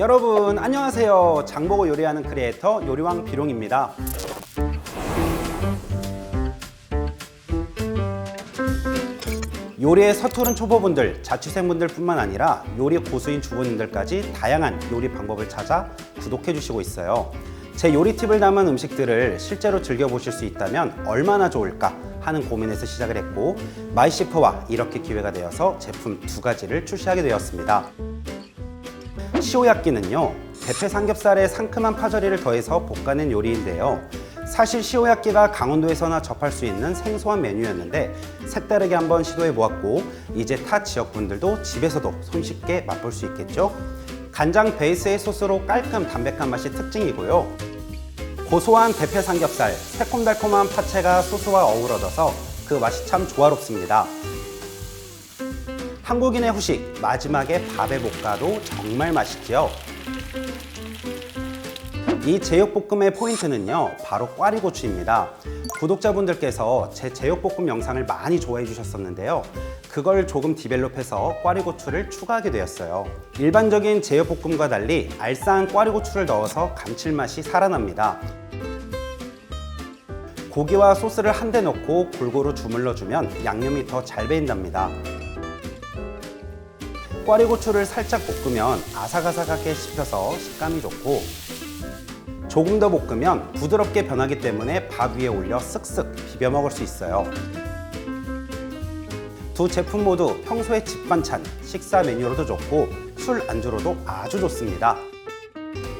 여러분 안녕하세요. 장보고 요리하는 크리에이터 요리왕 비룡입니다. 요리에 서투른 초보분들, 자취생분들 뿐만 아니라 요리 고수인 주부님들까지 다양한 요리 방법을 찾아 구독해 주시고 있어요. 제 요리 팁을 담은 음식들을 실제로 즐겨 보실 수 있다면 얼마나 좋을까 하는 고민에서 시작을 했고 마이셰프와 이렇게 기회가 되어서 제품 두 가지를 출시하게 되었습니다. 시오야끼는요 대패 삼겹살에 상큼한 파절이를 더해서 볶아낸 요리인데요. 사실 시오야끼가 강원도에서나 접할 수 있는 생소한 메뉴였는데 색다르게 한번 시도해 보았고 이제 타 지역 분들도 집에서도 손쉽게 맛볼 수 있겠죠? 간장 베이스의 소스로 깔끔 담백한 맛이 특징이고요. 고소한 대패 삼겹살, 새콤달콤한 파채가 소스와 어우러져서 그 맛이 참 조화롭습니다. 한국인의 후식 마지막에 밥에 볶아도 정말 맛있지요. 이 제육볶음의 포인트는요 바로 꽈리고추입니다. 구독자분들께서 제 제육볶음 영상을 많이 좋아해 주셨었는데요. 그걸 조금 디벨롭해서 꽈리고추를 추가하게 되었어요. 일반적인 제육볶음과 달리 알싸한 꽈리고추를 넣어서 감칠맛이 살아납니다. 고기와 소스를 한데 넣고 골고루 주물러 주면 양념이 더 잘 배인답니다 꽈리고추를 살짝 볶으면 아삭아삭하게 씹혀서 식감이 좋고 조금 더 볶으면 부드럽게 변하기 때문에 밥 위에 올려 쓱쓱 비벼 먹을 수 있어요. 두 제품 모두 평소에 집 반찬, 식사 메뉴로도 좋고 술 안주로도 아주 좋습니다.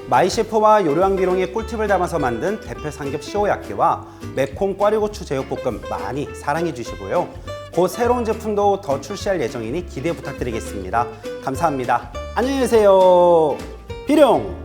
마이셰프와 요리왕 비룡의 꿀팁을 담아서 만든 대패 삼겹 시오야끼와 매콤 꽈리고추 제육볶음 많이 사랑해 주시고요. 곧 새로운 제품도 더 출시할 예정이니 기대 부탁드리겠습니다. 감사합니다. 안녕히 계세요. 비룡!